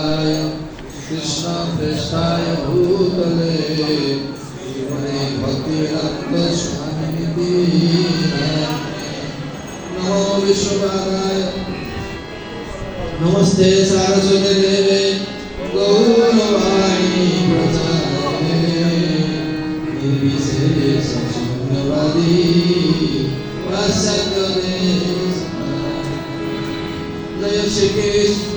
कृष्ण प्रेष्ठाय भूतले, श्रीमने भक्तिरत्न स्वामिनिधि नमो विश्वभागाय नमस्ते सारस्वती देवे गौरवाणी प्रचारे निर्विशेष शून्यवादी वासगणे जय Shri Krishna.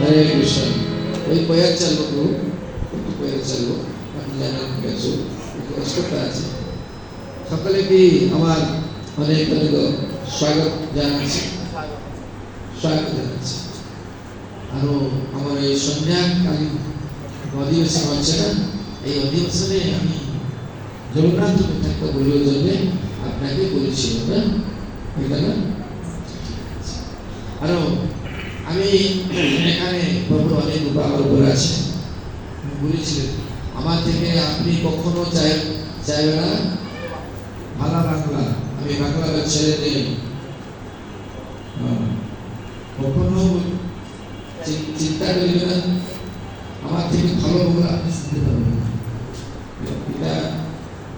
Hare Krishna. Hoy voy a echarlo, ¿no? Voy a echarlo. প্রভু একটু জানেন গেছো আমার অনেক অনেক স্বাগত জানাচ্ছি। স্বাগত আমার এই সন্ধ্যাকালীন অধিবেশন হচ্ছে না, এই অধিবেশনে আমি জগন্নাথ বলির জন্য আপনাকে বলেছিলাম আরও আমি এখানে প্রভুর অনেক উপকার করে আছে। বলেছিলেন আমার থেকে আপনি কখনো চাই চাইবে না। ভালো বাংলা। আমি বাংলা ছেড়ে দিই। হ্যাঁ। কখনো চিন্তা করবে না। আমার থেকে ভালো বাংলা আপনি শুনতে পারবেন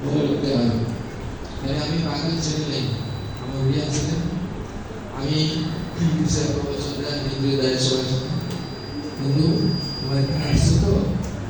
হবে আমি বাঙালি ছেড়ে নেই আমার উড়িয়া ছেলে আমি হিন্দি দেয় সবাই। কিন্তু আমার এখানে আসছে তো?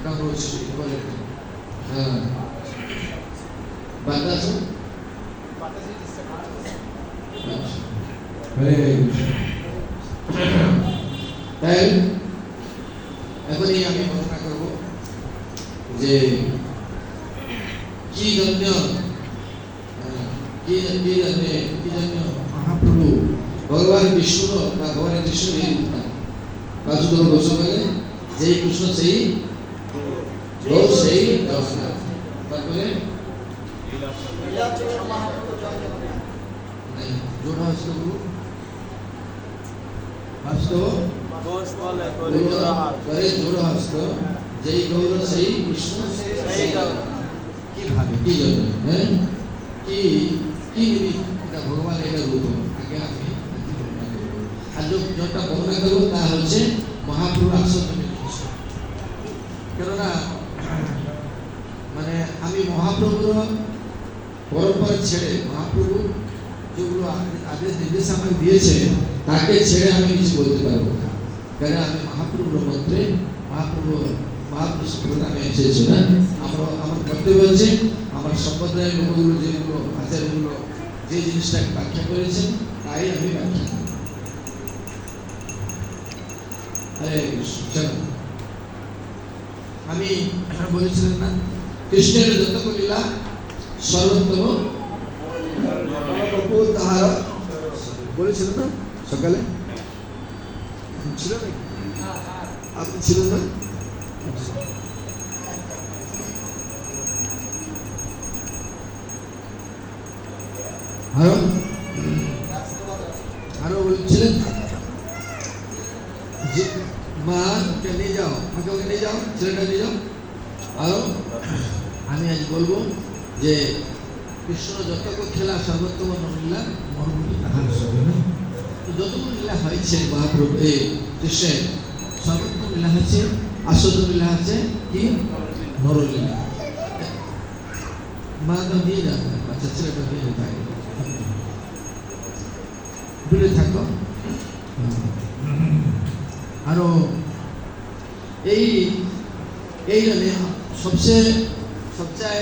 অপরাধ হ্যাঁ কৃষ্ণ তাই এখনই আমি বর্ণনা করব যে কি জন্য কি কি জন্য কি জন্য মহাপ্রভু ভগবান বিষ্ণু ভগবান কৃষ্ণ এই বাসুদেব ঘোষ বলে যেই কৃষ্ণ সেই সেই জগন্নাথ তারপরে যেই গৌর সেই সেই জগন্নাথ। কি জন্য হ্যাঁ কি কি এটা ভগবান এটা রূপ আগে আমি। আর যেটা বর্ণনা করব তা হচ্ছে মহাপ্রভু আসন কেননা মহাপ্রভুর পরম্পরা ছেড়ে, মহাপ্রভু যেগুলো আদেশ নির্দেশ আমাকে দিয়েছে, তাকে ছেড়ে আমি কিছু বলতে পারব না। কেন আমি মহাপ্রভুর মন্ত্রে মহাপ্রভু মহাপ্রভু আমি এসেছি না। আমার আমার কর্তব্য হচ্ছে আমার সম্প্রদায়ের লোকগুলো যেগুলো আচার্যগুলো যে জিনিসটাকে ব্যাখ্যা করেছেন তাই আমি ব্যাখ্যা আমি বলেছিলেন না কৃষ্ণের যত লীলা সর্বোত্তম তাহার। বলেছিলেন না সকালে? ছিল নাকি? আপনি ছিলেন না? আরও? আরও বলছিলেন? নিয়ে যাও, আমাকে নিয়ে যাও ছেলেটা নিয়ে যাও আরও আমি আজ বলব যে কৃষ্ণ যতক খেলা সর্বোত্তম লীলা মহাপ্রভু তাহার সবে না তো যতগুলো লীলা হয়েছে মহাপ্রভু এ কৃষ্ণের সর্বোত্তম লীলা হচ্ছে আসল লীলা হচ্ছে কি? নরলীলা। মা তো নিয়ে যাবে বাচ্চা ছেলেটা নিয়ে যেতে দূরে থাকো। আরও এই এই জন্য সবচেয়ে সবচেয়ে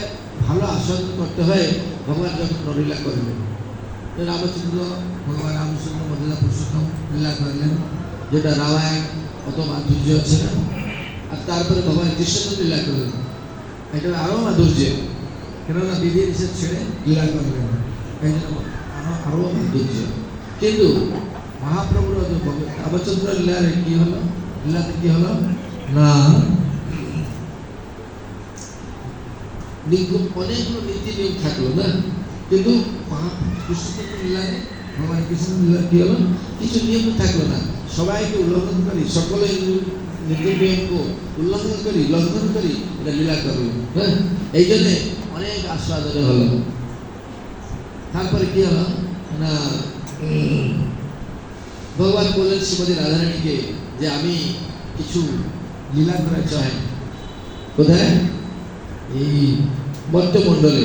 ভালো আস্বাদন করতে হয়, ভগবান যখন নলীলা করবেন তো রামচন্দ্র, ভগবান রামচন্দ্র মধ্যে পুরুষোত্তম লীলা করলেন, যেটা রামায়ণ অত মাধুর্য আছে না। আর তারপরে ভগবান কৃষ্ণ লীলা করলেন। এটা আরও মাধুর্য। কেননা বিধি নিষেধ ছেড়ে লীলা করলেন। এই জন্য আরও মাধুর্য। কিন্তু মহাপ্রভুর রামচন্দ্র লীলার কি হলো? লীলাতে কি হলো? না। নিগম অনেকগুলো নীতি নিয়ম থাকল না। কিন্তু মহা কৃষ্ণচন্দ্র লীলায় ভগবান কৃষ্ণ কি হলো? কিছু নিয়ম থাকল না। সবাইকে উল্লঙ্ঘন করি সকলে নীতি নিয়মকে উল্লঙ্ঘন করি, লঙ্ঘন করি, এটা লীলা করল হ্যাঁ? এই জন্যে অনেক আস্বাদনে হলো। তারপরে কি হলো? না, ভগবান বললেন শ্রীমতী রাধারানীকে যে আমি কিছু লীলা করা চাই। কোথায়? এই মধ্যমণ্ডলে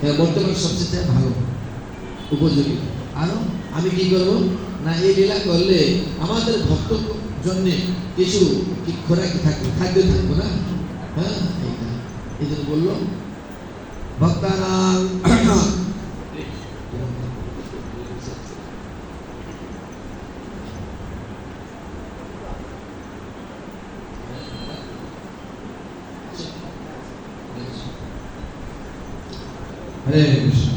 হ্যাঁ বর্তমান সবচেয়ে ভালো, উপযোগী। আরও আমি কি করব? না, এই লীলা করলে আমাদের ভক্ত জন্য কিছু কি খোরাক থাকবে? খাদ্য থাকবে না? হ্যাঁ এই জন্য বলল ভক্তানাং হরে কৃষ্ণ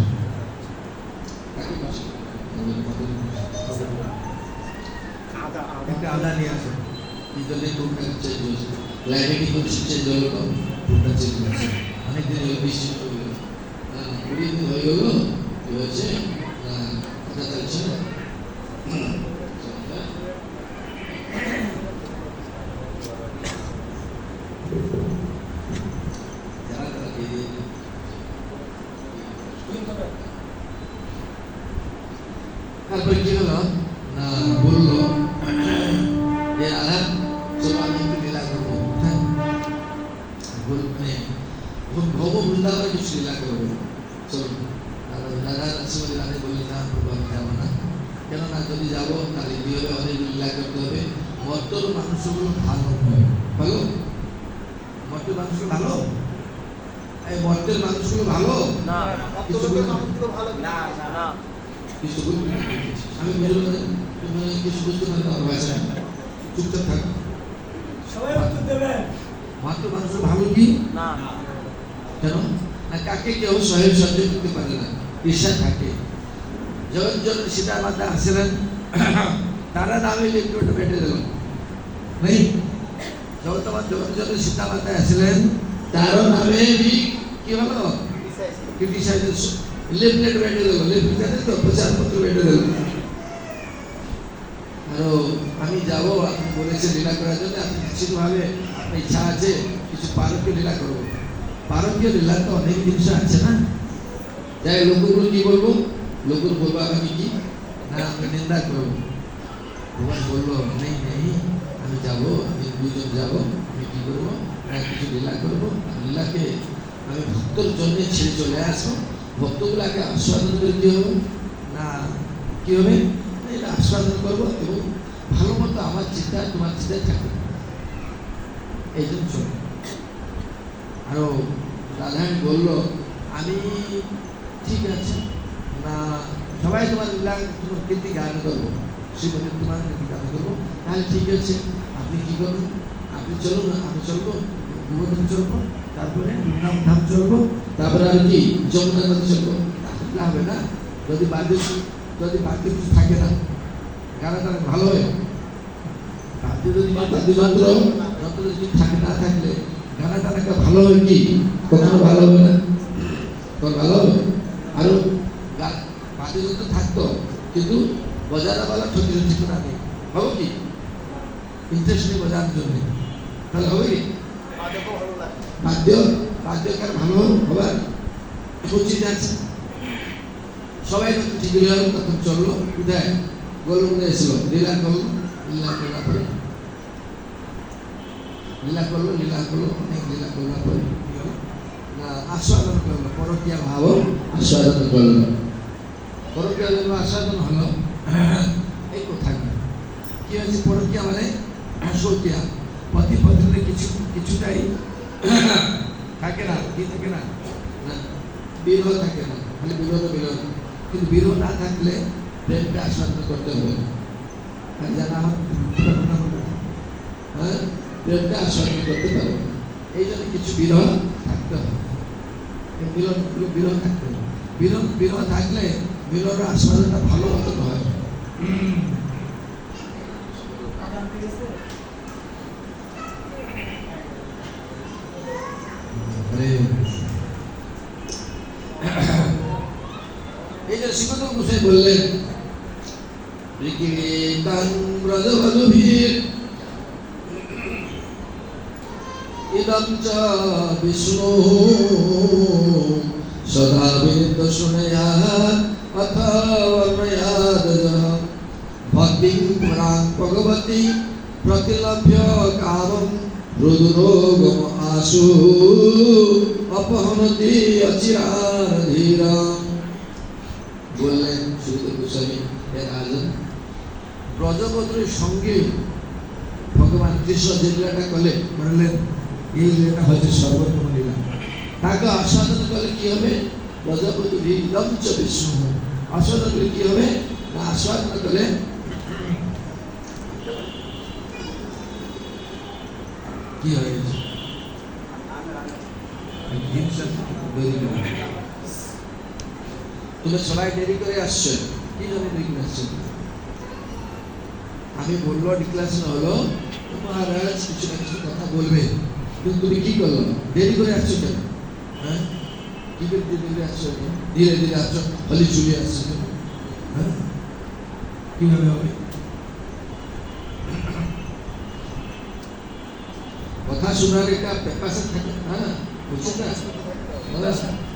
একটা আদা নিয়ে আসো। টুকটা চেঞ্জ হয়েছে লাইভে কি চেঞ্জ হলো চেঞ্জ হয়েছে অনেকদিন হলো বৃষ্টি হয়ে গেল কুড়ি দিন হয়ে গেল। কি হয়েছে? কথা চলছে না? যারা তারা দিয়ে দিয়ে তারপরে কি হলো না বলল যে রাধা চলো আমি একটু লীলা করব হ্যাঁ ভব- ভব বৃন্দাবনে কিছু লীলা করব চলো রাধা রাধা রাধে বললেন না প্রভু আমি যাব না কেননা যদি যাব তাহলে কি হবে অনেক লীলা করতে হবে মর্তর মানুষগুলো ভালো নয় ভালো মর্তের মানুষগুলো ভালো এই মর্তের মানুষগুলো ভালো না কিছু আমি তুমি কিছু বুঝতে পারবে আমার ভাষা চুপচাপ থাক সবাই ভালো কি না। কেন না কাকে কেউ সহেব সহ্য করতে পারে না ঈর্ষা থাকে যখন সীতা মাতা আসলেন তারা নামে একটু একটু বেটে দিল নেই যখন তোমার যখন যখন সীতা মাতা আসলেন তারও নামে কি হলো ক্রিটিসাইজ দিল লিফলেট জানে তো প্রচারপত্র বেটে আরও আমি যাব আপনি বলেছেন লীলা করার জন্য আপনি নিশ্চিতভাবে আপনার ইচ্ছা আছে কিছু পারকীয় লীলা করব পারকীয় লীলা তো অনেক জিনিস আছে না যাই লোকগুলো কি বলব লোকগুলো বলব আমি কি না আমি নিন্দা করব ভগবান বলল নেই নেই আমি যাব আমি দুজন যাব আমি কি করব কিছু লীলা করব লীলাকে আমি ভক্তর জন্য ছেড়ে চলে আসব ভক্তগুলাকে আস্বাদন করে কি হবে। না, কি হবে? এটা আস্বাদন করব এবং ভালো মতো আমার চিন্তা, তোমার চিন্তায় থাকবে। এই জন্য চলো। আরও রাধারানী বলল, আমি ঠিক আছে। না, সবাই তোমার তোমার কীর্তি গান করব। শ্রীমতী তোমার কীর্তি গান করব। তাহলে ঠিক আছে। আপনি কী করবেন আপনি চলুন আমি চলবো। গোবর্ধন চলবো, তারপরে ধাম চলবো, তারপরে আর কি যমুনা নদী চলবো, তাহলে হবে না? যদি বাদ্য যদি বাদ্য কিছু থাকে না গানা তারা ভালো হয় বাদ্য যদি বাদ্য যন্ত্র যন্ত্র যদি থাকে না থাকলে গানা টানাকে ভালো হয় কি? কখনো ভালো হবে না? তখন ভালো হবে? আরও গা- বাদ্যযন্ত্র থাকতো, কিন্তু বজারা বলা ঠকি ঠকি না নেই হবে কি? ইন্টারেস্ট নেই বাজার জন্য। তাহলে হবে কি? বাদ্য বাদ্যকার ভালো হবার মসজিদে আছে। সবাই ঠিক তখন চলল। কোথায় গোলমুখে এসলো লীলা করল, লীলা করার পরে। লীলা করল লীলা করল, অনেক লীলা করার পরে। আস্বাদন করল, পরকীয়া ভাব। আস্বাদন করল। পরকীয়া জন্য আস্বাদন হলো। এই কোথায় কি হয়েছে? পরকীয়া মানে সৌকিয়া পতি পত্নীর কিছু কিছুটাই থাকে না কি থাকে না। না বিরহ থাকে না খালি বিরোধ বিরোধ। কিন্তু বিরহ না থাকলে প্রেমকে আস্বাদন করতে হবে। জানা আমার হ্যাঁ? প্রেমকে আস্বাদন করতে পারবে এই জন্য কিছু বিরহ থাকতে হবে। এই বিরহ বিরহ থাকতে হবে। বিরহ বিরহ থাকলে বিরহের আস্বাদনটা ভালো মতো হয় আগাম ঠিক আছে হরে শ্রীমদ গোসাই বললেন ঋকিতাং ব্রজবধূভির ইদম চ বিষ্ণু সদা বিনিত শুনয়া ভক্তিং কামম হৃদরোগম আশু অপহনতি অচিরার ধীরম বললেন সুরদেব গোস্বামী এর আয়োজন ব্রজবদ্রের সঙ্গে ভগবান কৃষ্ণ যে লীলাটা করলে বললেন, এই লীলাটা হচ্ছে সর্বোত্তম লীলা। তাকে আস্বাদন করলে কি হবে? ব্রজবধূ লঞ্চ বিষ্ণু। আস্বাদন করলে কি হবে? না, আস্বাদন করলে কি হয়েছে জিনিস দেরি করে তুমি সবাই দেরি করে আসছো। কি জন্য দেরি করে আসছো? আমি বলল ডিক্লারেশন হলো। মহারাজ কিছু না কিছু কথা বলবে। কিন্তু তুমি কি করল? দেরি করে আসছো কেন? হ্যাঁ? কি করে দেরি করে আসছো? ধীরে ধীরে আসছো, হলি আসছো? হ্যাঁ? কীভাবে হবে? কথা শোনার একটা প্যাপাসে থাকে হ্যাঁ? বুঝছেন না?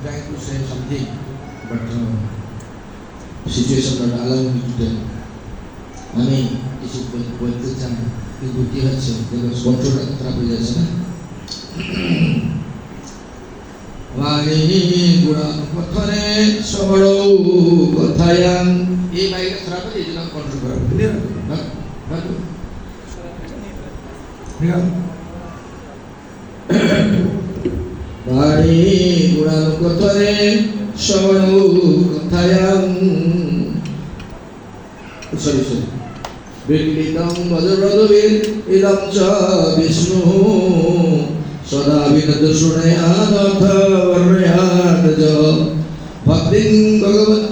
Trying to say something, but uh, situation not allowing me to tell. আমি কিছু বল- বলতে চাই কিন্তু কি হচ্ছে দেখো কন্ট্রোলটা খারাপ হয়ে যাচ্ছে না বাণী গুণা পথরে সবড়ৌ কথায়াং এই বাইকটা খারাপ হয়ে এই জন্য কন্ট্রোল করা ক্লিয়ার বাণী গুণা পথরে সবড়ৌ কথায়াং সরি সরি। বিকৃতং বজ্রদবীর, ইদম চ বিষ্ণু। সদা বিনত শুনয়াদথ বর্ণয়াত য ভক্তিং ভগবত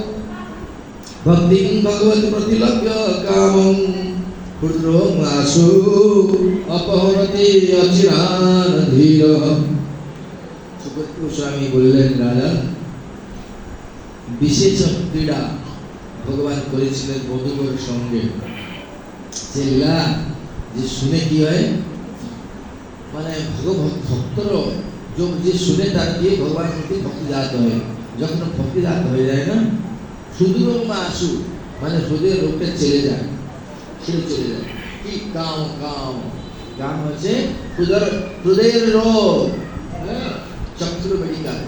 ভক্তিং ভগবত প্রতিলভ্য কামং। ক্ষুদ্রং আশু অপহরতি অচিরান গোস্বামী বললেন রাজা বিশেষ ক্রীড়া ভগবান করেছিলেন বধুবর সঙ্গে। যে লীলা যে শুনে কি হয়? মানে ভক্তর যে শুনে তার দিয়ে ভগবান প্রতি ভক্তি জাত হয়। যখন ভক্তি জাত হয়ে যায় না সুদূর বা আসু মানে হৃদয়ের রোগটা চলে যায় ছেড়ে চলে যায়। কি কাম কাম। কাম হচ্ছে হৃদয়ের রোগ। চক্ষুর মেডিকেল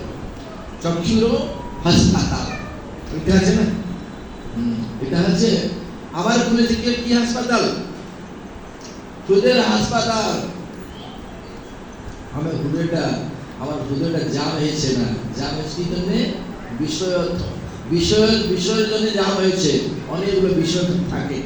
চক্ষুর হাসপাতাল। এটা আছে না? এটা হচ্ছে আবার খুলেছে কি কি হাসপাতাল? হৃদয়ের হাসপাতাল। আমার হৃদয়টা আমার হৃদয়টা জাম হয়েছে না জাম হয়েছে জন্য? বিষয় বিষয় বিষয়ের জন্য জাম হয়েছে, অনেকগুলো বিষয় থাকে।